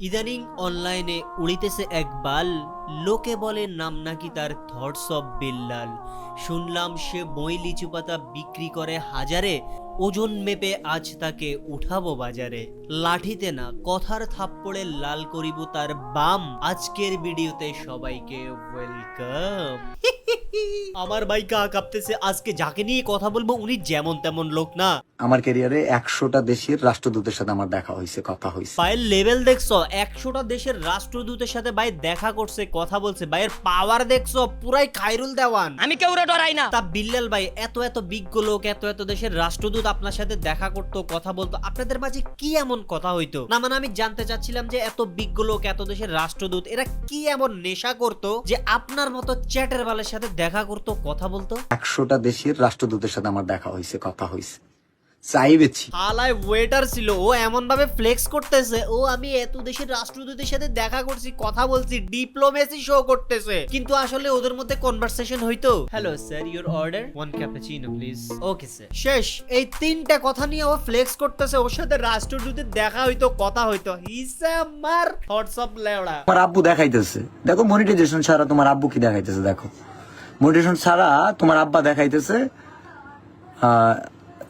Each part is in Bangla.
ইদানিং অনলাইনে উড়িতেছে এক বাল, লোকে বলে নাম নাকি তার থটস অফ বিল্লাল। শুনলাম সে বই লিচু পাতা বিক্রি করে হাজারে, ওজন মেপে আজ তাকে উঠাবো বাজারে। লাঠিতে না, কথার থাপ্পড়ে লাল করিব তার বাম। আজকের ভিডিওতে সবাইকে ওয়েলকাম। আমার ভাই কা কাঁপতেছে, আজকে যাকে নিয়ে কথা বলব উনি যেমন তেমন লোক না। আমার ক্যারিয়ারে একশোটা দেশের রাষ্ট্রদূতের সাথে আমার দেখা হয়েছে কথা হয়েছে ভাইয়ের লেভেল দেখছ? একশোটা দেশের রাষ্ট্রদূতের সাথে ভাই দেখা করছে কথা বলছে। ভাইয়ের পাওয়ার দেখছ? পুরাই খাইরুল দেওয়ান। আমি কেউরে ডরাই না। তা বিল্লাল ভাই এত এত বিজ্ঞ লোক এত এত দেশের রাষ্ট্রদূত আপনার সাথে দেখা করতো কথা বলতো আপনাদের মাঝে কি এমন কথা হইতো? না মানে আমি জানতে চাচ্ছিলাম যে এত বিজ্ঞ লোক এত দেশের রাষ্ট্রদূত এরা কি এমন নেশা করতো যে আপনার মতো চ্যাটের বালের সাথে দেখা করতো কথা বলতো? একশোটা দেশের রাষ্ট্রদূতের সাথে আমার দেখা হয়েছে কথা হয়েছে চাইবেছি হালায় ওয়েটার ছিল ও এমন ভাবে ফ্লেক্স করতেছে ও আমি এত দেশের রাষ্ট্রদূতের সাথে দেখা করছি কথা বলছি ডিপ্লোমেসি শো করতেছে। কিন্তু আসলে ওদের মধ্যে কনভারসেশন হইতো। Hello sir your order one cappuccino please okay sir শেষ। এই তিনটা কথা নিয়ে ও ফ্লেক্স করতেছে ওর সাথে রাষ্ট্রদূতের দেখা হইতো কথা হইতো। হিসা মার অফ লেওড়া তোমার আব্বু দেখাইতেছে। দেখো মনিটাইজেশন ছাড়া তোমার আব্বু কি দেখাইতেছে দেখো। মনিটাইজেশন ছাড়া তোমার আব্বা দেখাইতেছে আহ,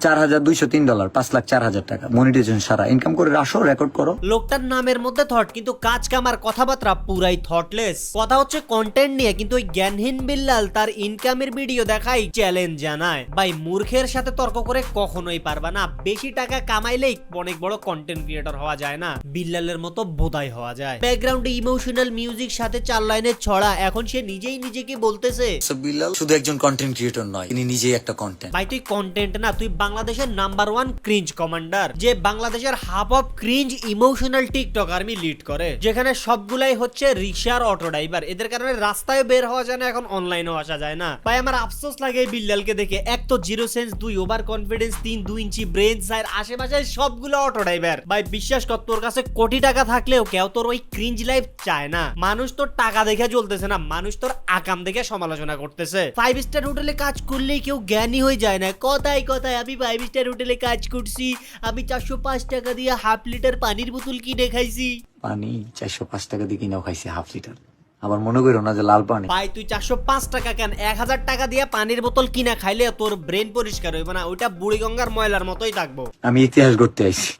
চার হাজার দুইশো তিন ডলার পাঁচ লাখ চার হাজার টাকা। মনিটাইজেশন ছাড়া ইনকাম করে আসো রেকর্ড করো। লোকটার নামের মধ্যে থট কিন্তু কাজ কামার কথাবার্তা পুরাই থটলেস কথা হচ্ছে কন্টেন্ট নিয়ে কিন্তু ওই জ্ঞানহীন বিল্লাল তার ইনকামের ভিডিও দেখাই চ্যালেঞ্জ জানায়। ভাই মূর্খের সাথে তর্ক করে কখনোই পারবা না। বেশি টাকা কামাইলেই অনেক বড় কন্টেন্ট ক্রিয়েটর হওয়া যায় না। বিল্লালের মতো বোধাই হওয়া যায়। ব্যাকগ্রাউন্ডে ইমোশনাল মিউজিক সাথে চার লাইনের ছড়া। এখন সে নিজেই নিজেকে বলতেছে বিল্লাল শুধু একজন কন্টেন্ট ক্রিয়েটর নয় তিনি নিজেই একটা কন্টেন্ট ভাই তুই কন্টেন্ট না তুই বাংলাদেশের নাম্বার ওয়ান ক্রিঞ্জ কমান্ডার যে বাংলাদেশের half of cringe emotional TikTok army lead করে, যেখানে সবগুলাই হচ্ছে রিক্সার অটো ড্রাইভার এদের কারণে রাস্তায় বের হওয়া যায় না, এখন অনলাইনেও আসা যায় না। ভাই, আমার আফসোস লাগে বিল্লালকে দেখে। এক তো জিরো সেন্স দুই ওভার কনফিডেন্স তিন দুই ইঞ্চি ব্রেন সাইড আশেপাশে সবগুলো অটো ড্রাইভার ভাই, বিশ্বাস কর, তোর কাছে কোটি টাকা থাকলেও কেউ তোর ওই ক্রিঞ্জ লাইফ চায় না। মানুষ তোর টাকা দেখে চলতেছে না, মানুষ তোর আকাম দেখে সমালোচনা করতেছে। ফাইভ স্টার হোটেলে কাজ করলেই কেউ জ্ঞানী হয়ে যায় না। কথায় কথায়, আমি ফাইভ স্টার হোটেলে কাজ করছি। আমি চারশো পাঁচ টাকা দিয়ে হাফ লিটার পানির বোতল কিনে খাইছি। পানি চারশো পাঁচ টাকা দিয়ে কিনেও খাইছি হাফ লিটার আবার মনে করো না যে লাল পানি। ভাই তুই চারশো পাঁচ টাকা কেন? এক হাজার টাকা দিয়ে পানির বোতল কিনা খাইলে তোর ব্রেন পরিষ্কার হইবে না। ওইটা বুড়ি গঙ্গার ময়লার মতোই থাকব। আমি ইতিহাস করতে আইছি।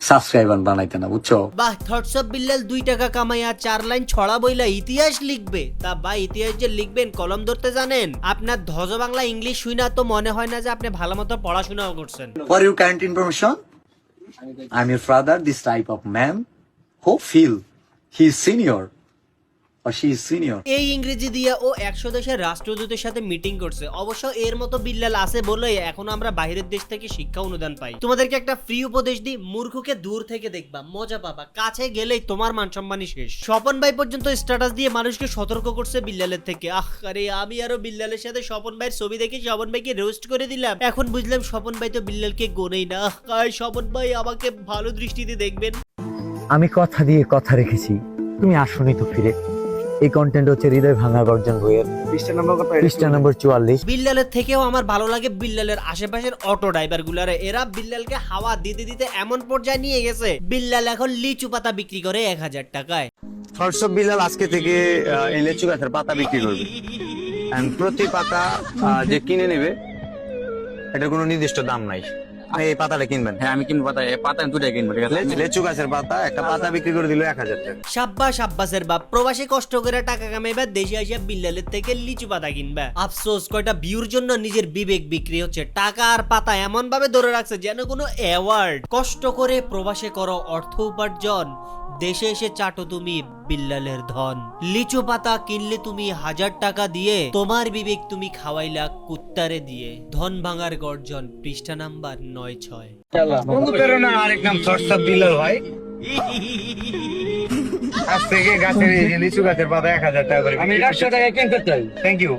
সাবস্ক্রাইবার বানাইতে না বুঝছ? বাহ থটস অফ বিল্লাল দুই টাকা কামাইয়া চার লাইন ছড়া বইলা ইতিহাস লিখবে। তা বা ইতিহাস যে লিখবেন কলম ধরতে জানেন? আপনার ধজ বাংলা ইংলিশ শুই না তো মনে হয় না যে আপনি ভালো মতো পড়াশোনাও করছেন। For you current information I am your father this type of man feel feel he senior. She is senior. এই ইংরেজি দিয়ে ও একশো দেশের রাষ্ট্রদূতের সাথে মিটিং করছে। অবশ্য এর মতো বিল্লাল আছে বলে এখন আমরা বাইরের দেশ থেকে শিক্ষা অনুদান পাই। তোমাদেরকে একটা ফ্রি উপদেশ দিই মূর্খকে দূর থেকে দেখবা মজা পাবা কাছে গেলেই তোমার মান সম্মানই শেষ। স্বপন ভাই পর্যন্ত স্ট্যাটাস দিয়ে মানুষকে সতর্ক করছে বিল্লালের থেকে। আহ আরে আমি আরও বিল্লালের সাথে স্বপন ভাইয়ের ছবি দেখে স্বপন ভাইকে রোস্ট করে দিলাম। এখন বুঝলাম স্বপন ভাই তো বিল্লালকে গোনেই না। আহ, স্বপন ভাই আমাকে ভালো দৃষ্টিতে দেখবেন। আমি কথা দিয়ে কথা রেখেছি। তুমি আসনি তো ফিরে। এই কন্টেন্ট হচ্ছে হৃদয় ভাঙা গর্জন বইয়ের। পৃষ্ঠা নম্বর চুয়াল্লিশ। বিল্লালের থেকেও আমার ভালো লাগে বিল্লালের আশেপাশের অটো ড্রাইভার গুলারে। এরা বিল্লালকে হাওয়া দিতে দিতে এমন পর্যায়ে নিয়ে গেছে বিল্লাল এখন লিচু পাতা বিক্রি করে এক হাজার টাকায়। থটস অফ বিলাল আজকে থেকে আহ, এই লেচু গাছের পাতা বিক্রি করবে। প্রতি পাতা যে কিনে নেবে এটার কোনো নির্দিষ্ট দাম নাই। আপনি এই পাতাটা কিনবেন। হ্যাঁ আমি কিনবো পাতা। এই পাতা দুটাই কিনবো ঠিক আছে? লেচু গাছের পাতা একটা পাতা বিক্রি করে দিল এক হাজার টাকা। সাব্বাস আব্বাসের বাপ প্রবাসী কষ্ট করে টাকা কামাইবা দেশে আসিয়া বিল্লালের থেকে লিচু পাতা কিনবা। আফসোস কয়টা ভিউর জন্য নিজের বিবেক বিক্রি হচ্ছে। টাকা আর পাতা এমন ভাবে ধরে রাখছে যেন কোনো অ্যাওয়ার্ড কষ্ট করে প্রবাসে করো অর্থ উপার্জন দেশে এসে চাটো তুমি বিল্লালের ধন। লিচু পাতা কিনলে তুমি হাজার টাকা দিয়ে তোমার বিবেক তুমি খাওয়াইলা কুত্তারে দিয়ে। ধন ভাঙার গর্জন পৃষ্ঠা নাম্বার নয় ছয়। অনুপ্রেরণা আরেক নাম ভাই আজ থেকে গাছের লিচু গাছের পাতা এক হাজার টাকা করে আমি একশো টাকা কিনতে চাই। থ্যাংক ইউ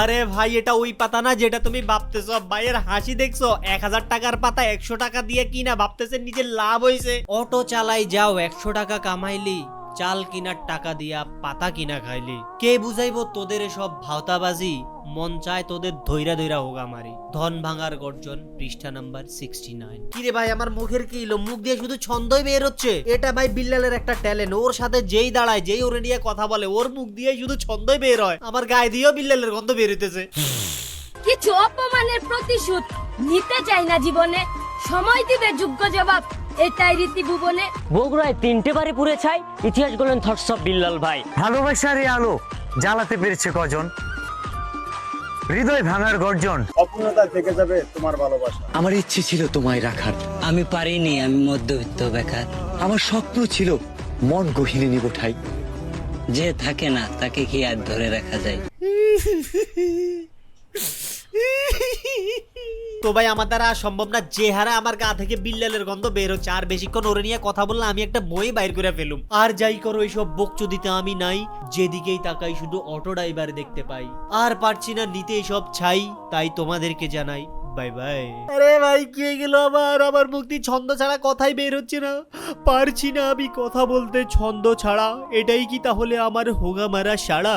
আরে ভাই এটা ওই পাতা না যেটা তুমি ভাবতেছ? ভাইয়ের হাসি দেখছ? এক হাজার টাকার পাতা একশো টাকা দিয়ে কিনা ভাবতেছে নিজের লাভ হয়েছে অটো চালাই যাও একশো টাকা কামাইলি। চাল কিনার টাকা দিয়া পাতা কিনা খাইলি। কে বুঝাইবো তোদের এসব ভাওতাবাজি? মন চায় তোদের ধৈরা ধৈরা হোগা মারি। ধন ভাঙার গর্জন, পৃষ্ঠা নাম্বার সিক্সটি নাইন কিরে ভাই, আমার মুখের কি হলো মুখ দিয়ে শুধু ছন্দই বের হচ্ছে? এটা ভাই বিল্লালের একটা ট্যালেন্ট ওর সাথে যেই দাঁড়ায়, যেই ওরে নিয়ে কথা বলে, ওর মুখ দিয়ে শুধু ছন্দই বের হয়। আমার গায়ে দিয়েও বিল্লালের গন্ধ বের হইতেছে। কিছু অপমানের প্রতিশোধ নিতে চাই না জীবনে। সময় দিবে যোগ্য জবাব। এটাই রীতি ভুবনে। বগুড়ায় তিনটে বারে পুড়ে ছাই ইতিহাস গলেন থটস অফ বিল্লাল ভাই। ভালোবাসার এই আলো জ্বালাতে পেরেছে কজন? হৃদয় ভাঙার গর্জন। আমার ইচ্ছে ছিল তোমায় রাখার। আমি পারিনি আমি মধ্যবিত্ত বেকার। আমার স্বপ্ন ছিল মন গহিনে নিব ঠাই যে থাকে না তাকে কি আর ধরে রাখা যায়? তো ভাই, আমার দ্বারা সম্ভব না। যে হারে আমার গা থেকে বিল্লালের গন্ধ বের হচ্ছে। আর বেশিক্ষণ ওরে নিয়ে কথা বললে আমি একটা বই বাইর করে ফেলুম। আর যাই করো, এইসব বকচু দিতে আমি নাই। যেদিকেই তাকাই, শুধু অটো ড্রাইভার দেখতে পাই। আর পারছি না নিতে এসব ছাই, তাই তোমাদেরকে জানাই, বাই বাই। আরে ভাই, কি হয়ে গেল আবার? আমার মুক্তি ছন্দ ছাড়া কথাই বের হচ্ছে না। পারছি না আমি কথা বলতে ছন্দ ছাড়া। এটাই কি তাহলে আমার হোগা মারা সাড়া